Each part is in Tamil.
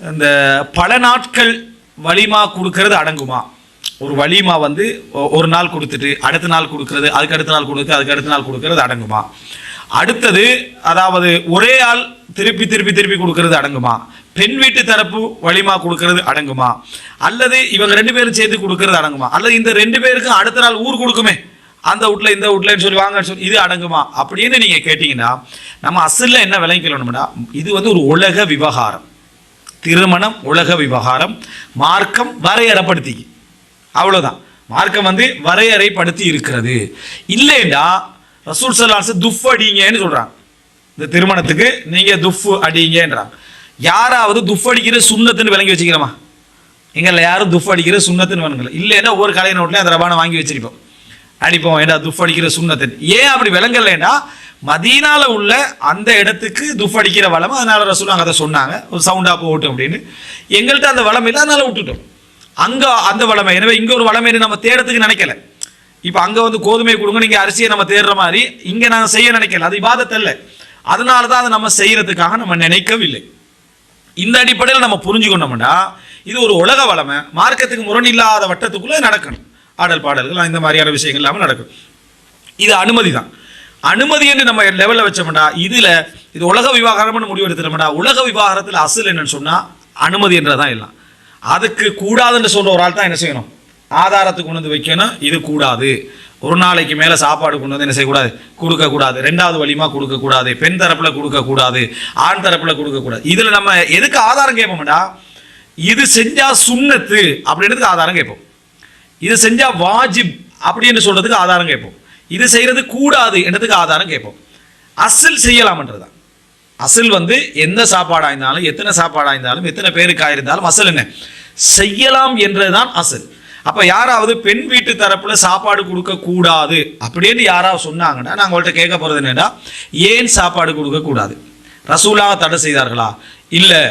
இந்த பல நாட்கள் வலிமா கொடுக்கறது அடங்குமா? ஒரு வலிமா வந்து ஒ- ஒரு நாள் கொடுத்துட்டு அடுத்த நாள் கொடுக்கறது அதுக்கு அடுத்த நாள் கொடுத்து அதுக்கு அடுத்த நாள் கொடுக்கறது அடங்குமா? அடுத்தது அதாவது ஒரே ஆள் திருப்பி திருப்பி திருப்பி கொடுக்கறது அடங்குமா? பெண் வீட்டு தரப்பு வலிமா கொடுக்கறது அடங்குமா? அல்லது இவங்க ரெண்டு பேரும் சேர்த்து கொடுக்கறது அடங்குமா? அல்லது இந்த ரெண்டு பேருக்கும் அடுத்த நாள் ஊர் கொடுக்குமே? அந்த வீட்ல இந்த வீட்லன்னு சொல்லி வாங்கன்னு சொல்லி இது அடங்குமா? அப்படின்னு நீங்கள் கேட்டிங்கன்னா நம்ம அசல்ல என்ன விளங்கிக்கணும்னா இது வந்து ஒரு உலக விவகாரம். திருமணம் உலக விவகாரம் மார்க்கம் வரையறைப்படுத்தி அவ்வளோதான் மார்க்கம் வந்து வரையறைப்படுத்தி இருக்கிறது இல்லைன்னா ரசூல் சல்லாஸ் துஃப் அடிங்கன்னு சொல்கிறாங்க இந்த திருமணத்துக்கு நீங்கள் துஃப் அடிங்கன்றாங்க. யாராவது துஃப் அடிக்கிற சுண்ணத்துன்னு விளங்கி வச்சுக்கிறோமா? எங்கள்ல யாரும் துஃப் அடிக்கிற சுண்ணத்துன்னு வேணுங்கள இல்லைன்னா ஒவ்வொரு கலை நோட்லையும் அந்த ரபானை வாங்கி வச்சிருப்போம். அடிப்போம் ஏடா துஃப் அடிக்கிற சுண்ணத்துன்னு. ஏன் அப்படி விளங்கலைன்னா மதீனால உள்ள அந்த இடத்துக்கு துஃப் அடிக்கிற வளம் அதனால ரசூலாங்க அதை சொன்னாங்க. ஒரு சவுண்டாக போகட்டும் அப்படின்னு. எங்கள்கிட்ட அந்த வளம் இல்லை அதனால விட்டுட்டோம். அங்கே அந்த வளமை எனவே இங்கே ஒரு வளமை நம்ம தேடத்துக்கு நினைக்கல. இப்போ அங்கே வந்து கோதுமை கொடுங்க நீங்கள் அரிசியை நம்ம தேடுற மாதிரி இங்கே நாங்கள் செய்ய நினைக்கல. அது இபாதத் அதனால தான் அதை நம்ம செய்கிறதுக்காக நம்ம நினைக்கவில்லை. இந்த அடிப்படையில் நம்ம புரிஞ்சுக்கொண்டோம்னா இது ஒரு உலக வளமை. மார்க்கத்துக்கு முரண் இல்லாத வட்டத்துக்குள்ளே நடக்கணும். ஆடல் பாடல்கள் இந்த மாதிரியான விஷயங்கள் இல்லாமல் நடக்கும். இது அனுமதி தான். அனுமதி என்று நம்ம லெவலில் வச்சோம்டா இதில் இது உலக விவகாரம்னு முடிவு உலக விவகாரத்தில் அசல் என்னன்னு சொன்னால் அனுமதி என்றதான் எல்லாம். அதுக்கு கூடாதுன்னு சொல்கிற ஒரு ஆள் தான் என்ன செய்யணும்? ஆதாரத்துக்கு கொண்டு வந்து வைக்கணும் இது கூடாது. ஒரு நாளைக்கு மேலே சாப்பாடு கொண்டு வந்து என்ன செய்யக்கூடாது? கொடுக்கக்கூடாது. ரெண்டாவது வழிமா கொடுக்கக்கூடாது. பெண் தரப்பில் கொடுக்கக்கூடாது. ஆண் தரப்பில் கொடுக்கக்கூடாது. இதில் நம்ம எதுக்கு ஆதாரம் கேட்போம்டா? இது செஞ்சால் சுன்னத்து அப்படின்றதுக்கு ஆதாரம் கேட்போம்? இது செஞ்சால் வாஜிப் அப்படின்னு சொல்கிறதுக்கு ஆதாரம் கேட்போம். இது செய்யறது கூடாது என்றதுக்கு ஆதாரம் கேட்போம். அசில் செய்யலாம்ன்றதுதான். அசில் வந்து எந்த சாப்பாடாக இருந்தாலும் எத்தனை சாப்பாடாக இருந்தாலும் எத்தனை பேருக்காக இருந்தாலும் அசல் என்ன? செய்யலாம் என்றதுதான் அசல். அப்போ யாராவது பெண் வீட்டு தரப்பில் சாப்பாடு கொடுக்கக்கூடாது அப்படின்னு யாராவது சொன்னாங்கன்னா நாங்கள் உங்கள்ட்ட கேட்க போகிறது என்னென்னா ஏன் சாப்பாடு கொடுக்கக்கூடாது ரசூலாக தடை செய்தார்களா? இல்லை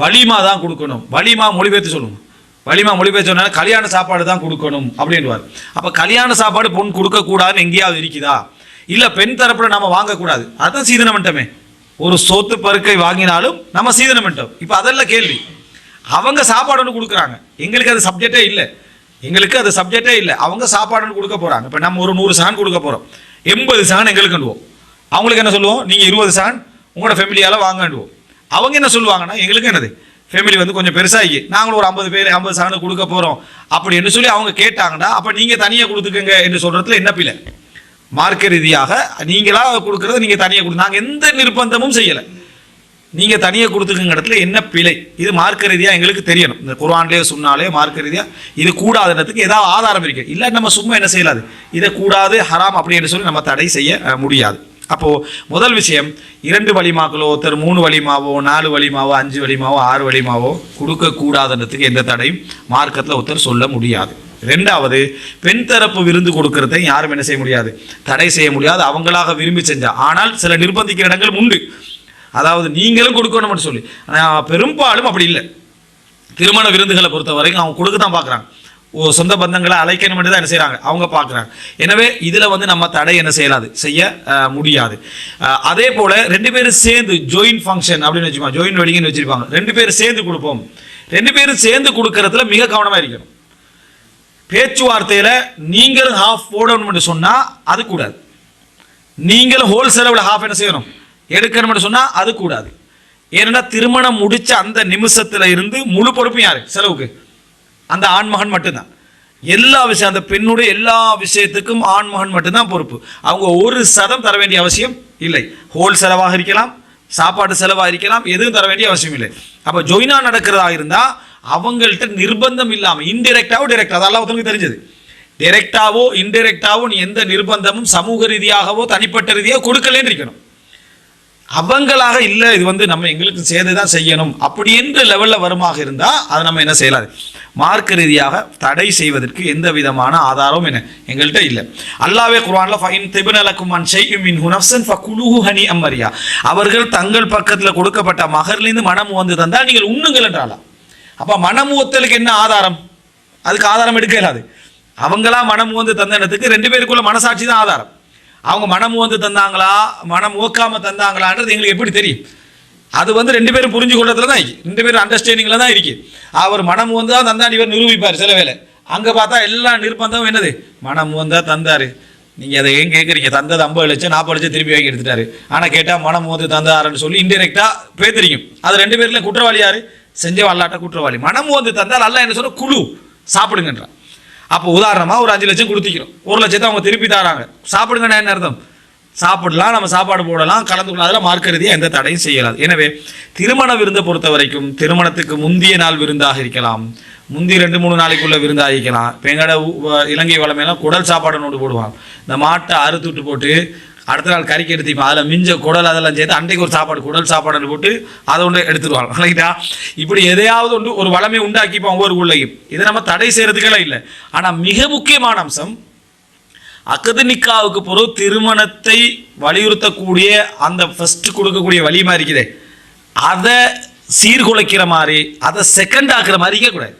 வலிமா தான் கொடுக்கணும். வலிமா மொழிபெயர்த்து சொல்லுங்க. வலிமா மொழிபெயர் சொன்னா கல்யாண சாப்பாடு தான் கொடுக்கணும் அப்படின்வார் அப்போ கல்யாண சாப்பாடு பொண் கொடுக்கக்கூடாதுன்னு எங்கேயாவது இருக்குதா? இல்லை பெண் தரப்பில் நம்ம வாங்கக்கூடாது அதுதான் சீதனம் ஒரு சொத்து பருக்கை வாங்கினாலும் நம்ம சீதனம் இப்போ அதெல்லாம் கேள்வி. அவங்க சாப்பாடு ஒன்று கொடுக்குறாங்க. எங்களுக்கு அது சப்ஜெக்டே இல்லை. எங்களுக்கு அது சப்ஜெக்டே இல்லை. அவங்க சாப்பாடு ஒன்று கொடுக்க போகிறாங்க இப்போ நம்ம ஒரு நூறு சான் கொடுக்க போகிறோம் எண்பது சான் எங்களுக்குனுவோம் அவங்களுக்கு என்ன சொல்லுவோம்? நீங்கள் இருபது சான் உங்களோட ஃபேமிலியால் வாங்கண்டுவோம் அவங்க என்ன சொல்லுவாங்கன்னா எங்களுக்கு என்னது? ஃபேமிலி வந்து கொஞ்சம் பெருசாகி நாங்களும் ஒரு ஐம்பது பேர் ஐம்பது சாணம் கொடுக்க போகிறோம் அப்படின்னு சொல்லி அவங்க கேட்டாங்கன்னா அப்போ நீங்கள் தனியாக கொடுத்துக்கங்க என்று சொல்கிறதுல என்ன பிள்ளை மார்க்க ரீதியாக நீங்களாக கொடுக்குறத நீங்கள் தனியாக கொடு நாங்கள் எந்த நிர்பந்தமும் செய்யலை. நீங்கள் தனியாக கொடுத்துக்குங்க இடத்துல என்ன பிழை? இது மார்க்க ரீதியாக எங்களுக்கு தெரியணும். இந்த குர்ஆன்லயே சொன்னாலே மார்க்க ரீதியாக இது கூடாதுன்றதுக்கு ஏதாவது ஆதாரம் இருக்கு. இல்லை நம்ம சும்மா என்ன செய்யலாது? இதை கூடாது ஹராம் அப்படின்னு சொல்லி நம்ம தடை செய்ய முடியாது. அப்போது முதல் விஷயம் இரண்டு வலிமாக்களோ ஒருத்தர் மூணு வலிமாவோ நாலு வலிமாவோ அஞ்சு வலிமாவோ ஆறு வலிமாவோ கொடுக்கக்கூடாதுன்றதுக்கு எந்த தடையும் மார்க்கத்தில் ஒருத்தர் சொல்ல முடியாது. ரெண்டாவது பெண் தரப்பு விருந்து கொடுக்கறதை யாரும் என்ன செய்ய முடியாது? தடை செய்ய முடியாது. அவங்களாக விரும்பி செஞ்சா. ஆனால் சில நிர்பந்திக்கிற இடங்கள் உண்டு. அதாவது நீங்களும் கொடுக்கணும்னு சொல்லி. பெரும்பாலும் அப்படி இல்லை. திருமண விருந்துகளை பொறுத்த வரைக்கும் அவங்க கொடுக்க தான் பார்க்குறாங்க. சொந்த பந்தங்களை அழைக்கணும் தான் என்ன செய்கிறாங்க அவங்க பார்க்குறாங்க. எனவே இதில் வந்து நம்ம தடை என்ன செய்யலாது? செய்ய முடியாது. அதே போல் ரெண்டு பேரும் சேர்ந்து ஜோயின் ஃபங்க்ஷன் அப்படின்னு வச்சுப்பாங்க ஜோயின் வெட்டிங்னு வச்சுருப்பாங்க. ரெண்டு பேரும் சேர்ந்து கொடுப்போம். ரெண்டு பேரும் சேர்ந்து கொடுக்கறதுல மிக கவனமாக இருக்கணும். பேச்சுவார்த்தையில் நீங்களும் ஹாஃப் போடணும்னு சொன்னால் அது கூடாது. நீங்களும் ஹோல் செலவில் ஹாஃப் என்ன செய்யணும்? எடுக்கணும்னு சொன்னால் அது கூடாது. ஏன்னா திருமணம் முடிச்ச அந்த நிமிஷத்தில் இருந்து முழு பொறுப்பும் யாரு? செலவுக்கு. அந்த ஆண்மகன் மட்டும்தான். எல்லா விஷயம் அந்த பெண்ணுடைய எல்லா விஷயத்துக்கும் ஆண்மகன் மட்டும்தான் பொறுப்பு. அவங்க ஒரு சதம் தர வேண்டிய அவசியம் இல்லை. ஹோல் செலவாக இருக்கலாம் சாப்பாடு செலவாக இருக்கலாம் எதுவும் தர வேண்டிய அவசியம் இல்லை. அப்போ ஜொயினா நடக்கிறதா இருந்தால் அவங்கள்ட்ட நிர்பந்தம் இல்லாமல் இன்டெரக்டாவோ டைரக்டா அதெல்லாம் ஒருத்தருக்கு தெரிஞ்சது. டைரக்டாவோ இன்டெரக்டாவோ நீ எந்த நிர்பந்தமும் சமூக ரீதியாகவோ தனிப்பட்ட ரீதியாக கொடுக்கலன்னு இருக்கணும். அவங்களாக இல்லை இது வந்து நம்ம எங்களுக்கு சேர்ந்து தான் செய்யணும். அப்படி என்ற லெவலில் வருமாக இருந்தால் அதை நம்ம என்ன செய்யலாது? மார்க்க ரீதியாக தடை செய்வதற்கு எந்த விதமான ஆதாரமும் என்ன? எங்கள்கிட்ட இல்லை. அல்லாவே குர்ஆன்ல ஃபைன் திபனலக்கும் செய்யும் ஷைஇம் மின் ஹுனப்சன் ஃபகுலுஹு ஹனி அம்மரியா. அவர்கள் தங்கள் பக்கத்தில் கொடுக்கப்பட்ட மகர்லேருந்து மனம் வந்து தந்தால் நீங்கள் உண்ணுங்கள் என்றாலா அப்போ மனமுவத்தலுக்கு என்ன ஆதாரம்? அதுக்கு ஆதாரம் எடுக்க இயலாது. அவங்களா மனம் வந்து தந்தனத்துக்கு ரெண்டு பேருக்குள்ள மனசாட்சி தான் ஆதாரம். அவங்க மனம் வந்து தந்தாங்களா மனம் ஓக்காமல் தந்தாங்களான்றது எங்களுக்கு எப்படி தெரியும்? அது வந்து ரெண்டு பேரும் புரிஞ்சு கொள்றதுல தான் இருக்கு. ரெண்டு பேரும் அண்டர்ஸ்டாண்டிங்ல தான் இருக்கு. அவர் மனம் வந்து தான் இவர் நிரூபிப்பார் சில வேலை அங்க பார்த்தா எல்லா நிர்பந்தமும் என்னது? மனம் வந்தா தந்தாரு. நீங்க அதை ஏன் கேட்குறீங்க தந்தது ஐம்பது லட்சம் நாற்பது லட்சம் திருப்பி வாங்கி எடுத்துட்டாரு. ஆனா கேட்டா மனம் வந்து தந்தாருன்னு சொல்லி இன்டெரக்டா பேத்திரிக்கும் அது ரெண்டு பேர்ல குற்றவாளி யாரு? செஞ்ச அல்லாட்ட குற்றவாளி. மனம் வந்து தந்தால் அல்ல என்ன சொல்ற? குழு. சாப்பிடுங்கன்றான். அப்போ உதாரணமா ஒரு அஞ்சு லட்சம் கொடுத்திக்கிறோம். ஒரு லட்சத்தை அவங்க திருப்பி தராங்க. சாப்பிடுங்கன்னா என்ன அர்த்தம்? சாப்பிடலாம் நம்ம சாப்பாடு போடலாம் கலந்து அதில் மார்க்க ரீதியாக எந்த தடையும் செய்யலாம். எனவே திருமண விருந்தை பொறுத்த வரைக்கும் திருமணத்துக்கு முந்திய நாள் விருந்தாக இருக்கலாம். முந்தி ரெண்டு மூணு நாளைக்குள்ள விருந்தாக இருக்கலாம். இப்போ எங்களோட வ- இலங்கை வளமையெல்லாம் குடல் சாப்பாடு நோட்டு போடுவாங்க. இந்த மாட்டை அறுத்துட்டு போட்டு அடுத்த நாள் கறிக்கு எடுத்துப்போம் அதில் மிஞ்ச குடல் அதெல்லாம் சேர்த்து அன்றைக்கு ஒரு சாப்பாடு குடல் சாப்பாடு போட்டு அதை ஒன்று எடுத்துருவாங்க. ரைட்டா இப்படி எதையாவது ஒன்று ஒரு வளமை உண்டாக்கிப்போம் ஒவ்வொரு ஊர்லையும். இதை நம்ம தடை செய்கிறதுக்கெல்லாம் இல்லை. ஆனால் மிக முக்கியமான அம்சம் அக்கது நிக்காவுக்கு பிறகு திருமணத்தை வலியுறுத்தக்கூடிய அந்த ஃபஸ்ட்டு கொடுக்கக்கூடிய வலிமா இருக்குதே. அதை சீர்குலைக்கிற மாதிரி அதை செகண்ட் ஆக்குற மாதிரி இருக்கக்கூடாது.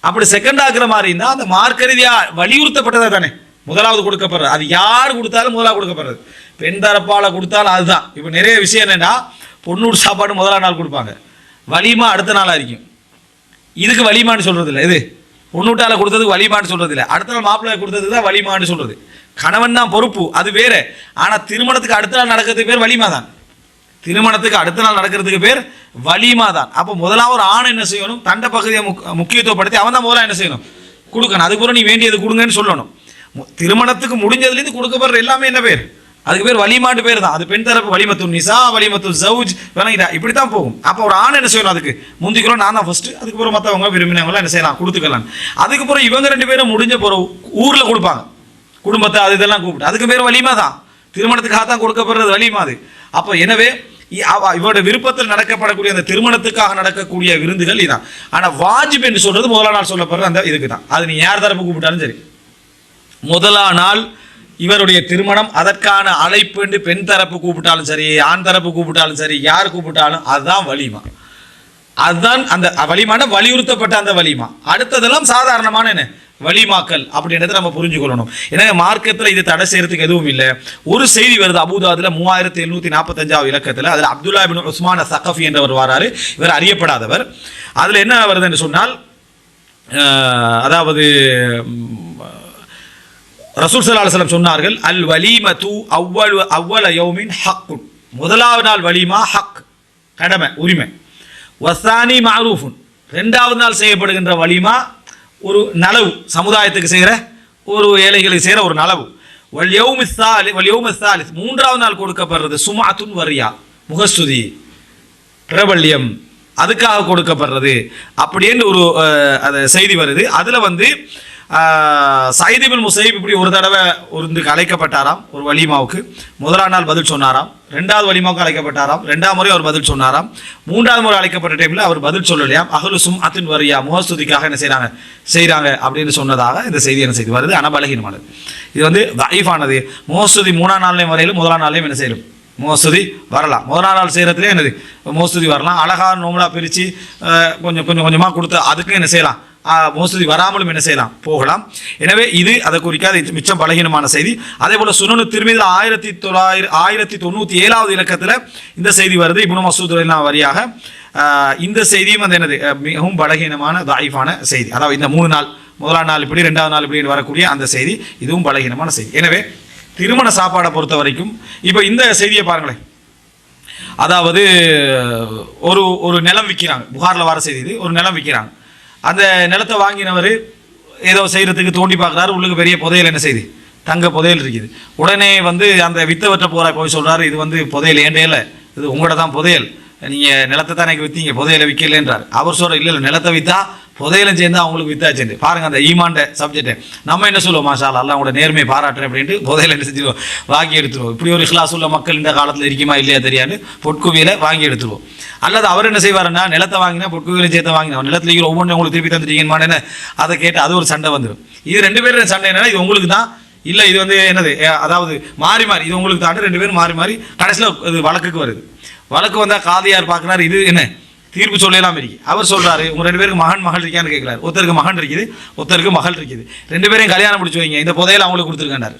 அப்படி செகண்ட் ஆக்குற மாதிரி இருந்தால் அந்த மார்க்க ரீதியாக வலியுறுத்தப்பட்டதா தானே. முதலாவது கொடுக்கப்படுறது. அது யார் கொடுத்தாலும் முதலாவது கொடுக்கப்படுறது. பெண் தரப்பால் கொடுத்தாலும் அதுதான். இப்போ நிறைய விஷயம் என்னென்னா பொண்ணூர் சாப்பாடு முதலாம் நாள் கொடுப்பாங்க. வலிமா அடுத்த நாளாக இருக்கும். இதுக்கு வலிமான்னு சொல்கிறது இல்லை இது பொண்ணுட்டால கொடுத்ததுக்கு வலிமான்னு சொல்றது இல்லை அடுத்த நாள் மாப்பிள்ளை கொடுத்தது தான் வலிமான்னு சொல்றது. கணவன் தான் பொறுப்பு அது வேற. ஆனா திருமணத்துக்கு அடுத்த நாள் நடக்கிறதுக்கு பேர் வலிமா தான் திருமணத்துக்கு அடுத்த நாள் நடக்கிறதுக்கு பேர் வலிமா தான் அப்போ முதலாவது ஒரு ஆண் என்ன செய்யணும்? தண்ட பகுதியை முக் முக்கியத்துவப்படுத்தி அவன் தான் முதல்ல என்ன செய்யணும்? கொடுக்கணும். அதுக்கப்புறம் நீ வேண்டியது கொடுங்கன்னு சொல்லணும். திருமணத்துக்கு முடிஞ்சதுலேருந்து கொடுக்கப்படுற எல்லாமே என்ன பேர்? அதுக்கு பேர் வலிமாட்டு பேர் தான் அது பெண் தரப்பு வலிமத்து நிசா வலிமத்து ஜவுஜ் விளங்கிட்டா இப்படி தான் போகும். அப்போ ஒரு ஆண் என்ன செய்யணும் அதுக்கு? முந்திக்கிறோம் நான் தான் ஃபர்ஸ்ட் அதுக்கப்புறம் மற்றவங்க விரும்பினவங்க என்ன செய்யலாம்? கொடுத்துக்கலாம். அதுக்கப்புறம் இவங்க ரெண்டு பேரும் முடிஞ்ச போகிற ஊரில் கொடுப்பாங்க. குடும்பத்தை அது இதெல்லாம் கூப்பிட்டு. அதுக்கு பேர் வலிமா தான். திருமணத்துக்காக தான் கொடுக்கப்படுறது வலிமா அது. அப்போ எனவே இ- அவ- இவரோட விருப்பத்தில் நடக்கப்படக்கூடிய அந்த திருமணத்துக்காக நடக்கக்கூடிய விருந்துகள் இதான். ஆனால் வாஜிப் என்று சொல்றது முதலாம் நாள் சொல்லப்படுற அந்த இதுக்கு தான். அது நீ யார் தரப்பு கூப்பிட்டாலும் சரி. முதலா நாள் இவருடைய திருமணம் அதற்கான அழைப்பு என்று பெண் தரப்பு கூப்பிட்டாலும் சரி ஆண் தரப்பு கூப்பிட்டாலும் சரி யார் கூப்பிட்டாலும் அதுதான் வலிமா. அதுதான் அந்த வலிமான வலியுறுத்தப்பட்ட அந்த வலிமா. அடுத்ததெல்லாம் சாதாரணமான என்ன? வலிமாக்கல் அப்படின்றத நம்ம புரிஞ்சுக்கொள்ளணும். ஏன்னா மார்க்கத்தில் இது தடை செய்யறதுக்கு எதுவும் இல்லை. ஒரு செய்தி வருது அபுதாதுல மூவாயிரத்தி எழுநூத்தி நாற்பத்தஞ்சாவது இலக்கத்தில். அதில் அப்துல்லா பின் உஸ்மான சகஃபி என்றவர் வராரு இவர் அறியப்படாதவர். அதில் என்ன வருதுன்னு சொன்னால் அதாவது ரசூல் சல்லா அலுவலம் சொன்னார்கள் அல் வலிம தூ அவ்வளு அவ்வள யௌமின் ஹக்குன் முதலாவது நாள் வலிமா ஹக் கடமை உரிமை. வசானி மாரூஃபுன். ரெண்டாவது நாள் செய்யப்படுகின்ற வலிமா ஒரு நலவு சமுதாயத்துக்கு செய்கிற ஒரு ஏழைகளுக்கு செய்கிற ஒரு நலவு. வல் மூன்றாவது நாள் கொடுக்கப்படுறது சுமாத்துன் வரியா முகஸ்துதி பிரபல்யம். அதுக்காக கொடுக்கப்படுறது. அப்படின்னு ஒரு அது செய்தி வருது. அதில் வந்து சைதிபின் முசைப் இப்படி ஒரு தடவை ஒரு இதுக்கு அழைக்கப்பட்டாராம் ஒரு வலிமாவுக்கு. முதலாம் நாள் பதில் சொன்னாராம் ரெண்டாவது வலிமாவுக்கு அழைக்கப்பட்டாராம் ரெண்டாம் முறை அவர் பதில் சொன்னாராம் மூன்றாவது முறை அழைக்கப்பட்ட டைமில் அவர் பதில் சொல்லலையாம். அகலு சும் அத்தின் வரியா முகஸ்துதிக்காக என்ன செய்கிறாங்க செய்கிறாங்க அப்படின்னு சொன்னதாக இந்த செய்தி என்ன செய்தி வருது? ஆனால் பலகீனமானது இது வந்து வைஃபானது முகஸ்துதி மூணாம் நாள்லையும் வரையிலும் முதலாம் நாள்லையும் என்ன செய்யலும்? மோசதி வரலாம். முதல் நாள் செய்கிறதுலே என்னது? மோசதி வரலாம். அழகாக நோம்பலாக பிரித்து கொஞ்சம் கொஞ்சம் கொஞ்சமாக கொடுத்து அதுக்கும் என்ன செய்யலாம்? ஆஹ், மோசடி வராமலும் என்ன செய்யலாம்? போகலாம். எனவே இது அதை குறிக்காத இது மிச்சம் பலகீனமான செய்தி. அதே போல சுனனு திருமதியில் ஆயிரத்தி தொள்ளாயிரம் ஆயிரத்தி தொண்ணூற்றி ஏழாவது இலக்கத்தில் இந்த செய்தி வருது. இப்னு மசூத் வரியாக. இந்த செய்தியும் அந்த என்னது? மிகவும் பலகீனமான தாயிஃபான செய்தி. அதாவது இந்த மூணு நாள் முதலாம் நாள் இப்படி ரெண்டாவது நாள் இப்படி வரக்கூடிய அந்த செய்தி இதுவும் பலகீனமான செய்தி. எனவே திருமண சாப்பாடை பொறுத்த வரைக்கும் இப்போ இந்த செய்தியை பாருங்களேன். அதாவது ஒரு ஒரு நிலம் விற்கிறாங்க புகாரில் வர செய்தி இது. ஒரு நிலம் விற்கிறாங்க அந்த நிலத்தை வாங்கினவர் ஏதோ செய்கிறதுக்கு தோண்டி பார்க்குறாரு. உள்ளுக்கு பெரிய புதையல் என்ன செய்யுது தங்க புதையல் இருக்குது. உடனே வந்து அந்த வித்தவற்ற போகிற போய் சொல்கிறாரு இது வந்து புதையல் ஏண்டே இல்லை? இது உங்களோட தான் புதையல். நீங்கள் நிலத்தை தான் எனக்கு விற்றீங்க புதையலை விற்கலன்றார் அவர் சொல்கிற இல்லை இல்லை நிலத்தை விற்றா புதையலும் சேர்ந்து அவங்களுக்கு வித்தாச்சு பாருங்க அந்த ஈமாண்ட சப்ஜெக்ட் நம்ம என்ன சொல்லுவோம்? மாஷா அல்லாஹ் உங்களோட நேர்மையை பாராட்டுறேன் அப்படின்ட்டு புதையில என்ன செஞ்சிருவோம்? வாங்கி எடுத்துருவோம். இப்படி ஒரு இஸ்லாஸ் உள்ள மக்கள் இந்த காலத்தில் இருக்குமா இல்லையா தெரியாது. பொற்குவியில வாங்கி எடுத்துருவோம். அல்லது அவர் என்ன செய்வாருன்னா நிலத்தை வாங்கினா பொற்குவியில சேர்த்து வாங்கினா நிலத்தில் இருக்கிற ஒவ்வொன்றும் உங்களுக்கு திருப்பி தந்துட்டீங்கன்னு அதை கேட்டு அது ஒரு சண்டை வந்துடும் இது ரெண்டு பேரும் சண்டை என்னன்னா இது உங்களுக்கு தான். இல்லை இது வந்து என்னது? அதாவது மாறி மாறி இது உங்களுக்கு தாண்டி ரெண்டு பேரும் மாறி மாறி கடைசியில் இது வழக்குக்கு வருது. வழக்கு வந்தால் காதியார் பார்க்குறாரு இது என்ன? தீர்ப்பு சொல்லலாம் இருக்கு. அவர் சொல்றாரு உங்க ரெண்டு பேருக்கு மகன் மகள் இருக்கான்னு கேட்கறாரு. ஒருத்தருக்கு மகன் இருக்குது ஒருத்தருக்கு மகள் இருக்குது. ரெண்டு பேரையும் கல்யாணம் முடிச்சு வைங்க. இந்த புதையல் அவங்களுக்கு கொடுத்துருக்காண்டாரு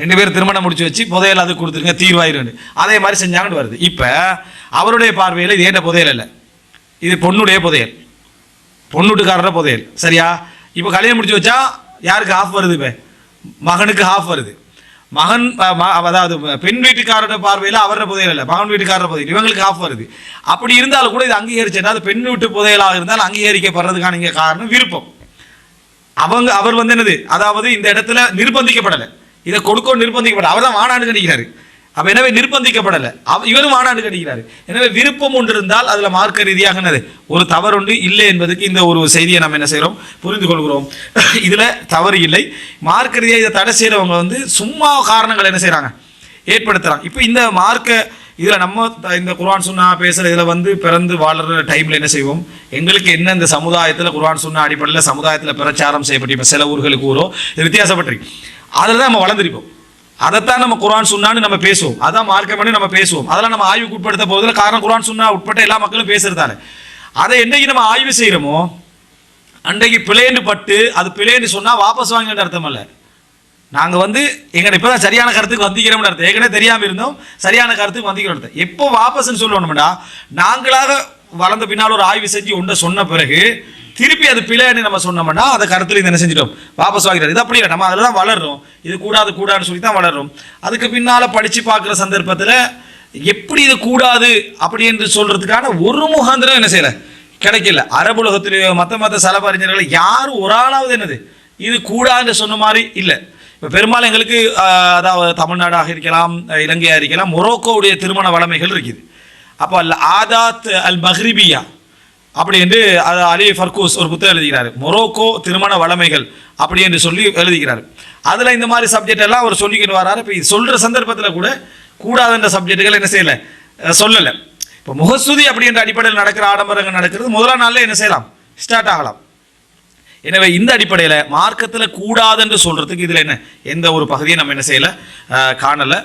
ரெண்டு பேரும் திருமணம் முடிச்சு வச்சு புதையல் அது கொடுத்துருங்க தீர்வாயிரு அதே மாதிரி செஞ்சாங்கன்னு வருது. இப்போ அவருடைய பார்வையில் இது ஏண்ட புதையல் இல்லை இது பொண்ணுடைய புதையல். பொண்ணுட்டுக்காரர புதையல். சரியா? இப்போ கல்யாணம் முடிச்சு வச்சா யாருக்கு ஆஃப் வருது இப்போ? மகனுக்கு ஆஃப் வருது. மகன் அதாவது பெண் வீட்டுக்காரோட பார்வையில் அவரோட புதையல் இல்லை மகன் வீட்டுக்காரோட புதையல். இவங்களுக்கு ஆஃப் வருது. அப்படி இருந்தாலும் கூட இது அங்கீகரிச்சா அது பெண் வீட்டு புதையலாக இருந்தால் அங்கீகரிக்கப்படுறதுக்கான இங்கே காரணம் விருப்பம். அவங்க அவர் வந்து என்னது? அதாவது இந்த இடத்துல நிர்பந்திக்கப்படலை. இதை கொடுக்க நிர்பந்திக்கப்படல. அவர் தான் வானாண்டு நினைக்கிறாரு அப்போ எனவே நிர்பந்திக்கப்படலை. இவரும் வானாண்டு கடிக்கிறாரு எனவே விருப்பம் ஒன்று இருந்தால் அதுல மார்க்க ரீதியாக ஒரு தவறு ஒன்று இல்லை என்பதுக்கு இந்த ஒரு செய்தியை நம்ம என்ன செய்கிறோம்? புரிந்து கொள்கிறோம். இதுல தவறு இல்லை. மார்க்க ரீதியாக இதை தடை செய்கிறவங்க வந்து சும்மா காரணங்கள் என்ன செய்கிறாங்க ஏற்படுத்துறாங்க. இப்போ இந்த மார்க்க இதுல நம்ம த- இந்த குர்ஆன் சுன்னா பேசுற இதுல வந்து பிறந்து வாழ்கிற டைம்ல என்ன செய்வோம்? எங்களுக்கு என்ன இந்த சமுதாயத்துல குர்ஆன் சுன்னா அடிப்படையில் சமுதாயத்துல பிரச்சாரம் செய்யப்பட்டு சில ஊர்களுக்கு ஊரோ இது வித்தியாசப்பட்டிருக்கு. அதில் தான் நம்ம வளர்ந்துருப்போம். அதைத்தான் நம்ம குரான் சொன்னான்னு நம்ம பேசுவோம். அதான் மார்க்கம் பண்ணி நம்ம பேசுவோம். அதெல்லாம் நம்ம ஆய்வுக்கு உட்படுத்த போதில் காரணம் குரான் சுன்னா உட்பட்ட எல்லா மக்களும் பேசுறதால அதை என்றைக்கு நம்ம ஆய்வு செய்கிறோமோ அன்றைக்கு பிழைன்னு பட்டு அது பிழைன்னு சொன்னால் வாபஸ் வாங்கின அர்த்தம் இல்லை. நாங்கள் வந்து இப்போ தான் சரியான கருத்துக்கு வந்திக்கிறோம்னு அர்த்தம். ஏற்கனவே தெரியாமல் இருந்தோம் சரியான கருத்துக்கு வந்திக்கிறோம் அர்த்தம். எப்போ வாபஸ்ன்னு சொல்லணும்டா நாங்களாக வளர்ந்த பின்னால் ஒரு ஆய்வு செஞ்சு ஒன்றை சொன்ன பிறகு திருப்பி அது பிழைன்னு நம்ம சொன்னோம்னா அதை கருத்துல இது என்ன செஞ்சிடும்? வாபஸ் வாங்கிறது இது அப்படி இல்லை. நம்ம அதில் தான் வளரும் இது கூடாது கூடாதுன்னு சொல்லி தான் வளரும் அதுக்கு பின்னால் படித்து பார்க்குற சந்தர்ப்பத்தில் எப்படி இது கூடாது அப்படி என்று சொல்கிறதுக்கான ஒரு முகாந்திரம் என்ன செய்யலை? கிடைக்கல. அரபுலகத்திலேயோ மற்ற மற்ற செலவறிஞர்கள் யாரும் ஒரு ஆளாவது என்னது? இது கூடாதுன்னு சொன்ன மாதிரி இல்லை. இப்போ பெரும்பாலும் எங்களுக்கு அதாவது தமிழ்நாடாக இருக்கலாம் இலங்கையாக இருக்கலாம் மொரோக்கோவுடைய திருமண வளமைகள் இருக்குது. அப்போ அல் ஆதாத் அல் மஹ்ரிபியா அப்படி என்று அது அலி ஃபர்கூஸ் ஒரு புத்தகம் எழுதுகிறார். மொரோக்கோ திருமண வளமைகள் அப்படி என்று சொல்லி எழுதுகிறார். அதில் இந்த மாதிரி சப்ஜெக்ட் எல்லாம் அவர் சொல்லிக்கிட்டு வராரு. இப்போ சொல்கிற சந்தர்ப்பத்தில் கூட கூடாதுன்ற சப்ஜெக்ட்டுகள் என்ன செய்யலை? சொல்லலை. இப்போ முகஸ்துதி அப்படின்ற அடிப்படையில் நடக்கிற ஆடம்பரங்கள் நடக்கிறது. முதலாம் நாளில் என்ன செய்யலாம்? ஸ்டார்ட் ஆகலாம். எனவே இந்த அடிப்படையில் மார்க்கத்தில் கூடாதுன்னு சொல்கிறதுக்கு இதில் என்ன? எந்த ஒரு பகுதியை நம்ம என்ன செய்யலை? காணலை.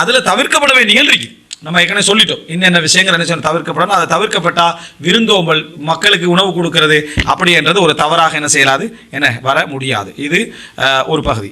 அதில் தவிர்க்கப்பட வேண்டிய இருக்கு. நம்ம ஏற்கனவே சொல்லிட்டோம். என்னென்ன விஷயங்கள் என்ன செய்யணும் தவிர்க்கப்படணும் அதை தவிர்க்கப்பட்டால் விருந்தோம்பல் மக்களுக்கு உணவு கொடுக்கறது அப்படின்றது ஒரு தவறாக என்ன செய்யலாது என்ன வர முடியாது. இது ஒரு பகுதி.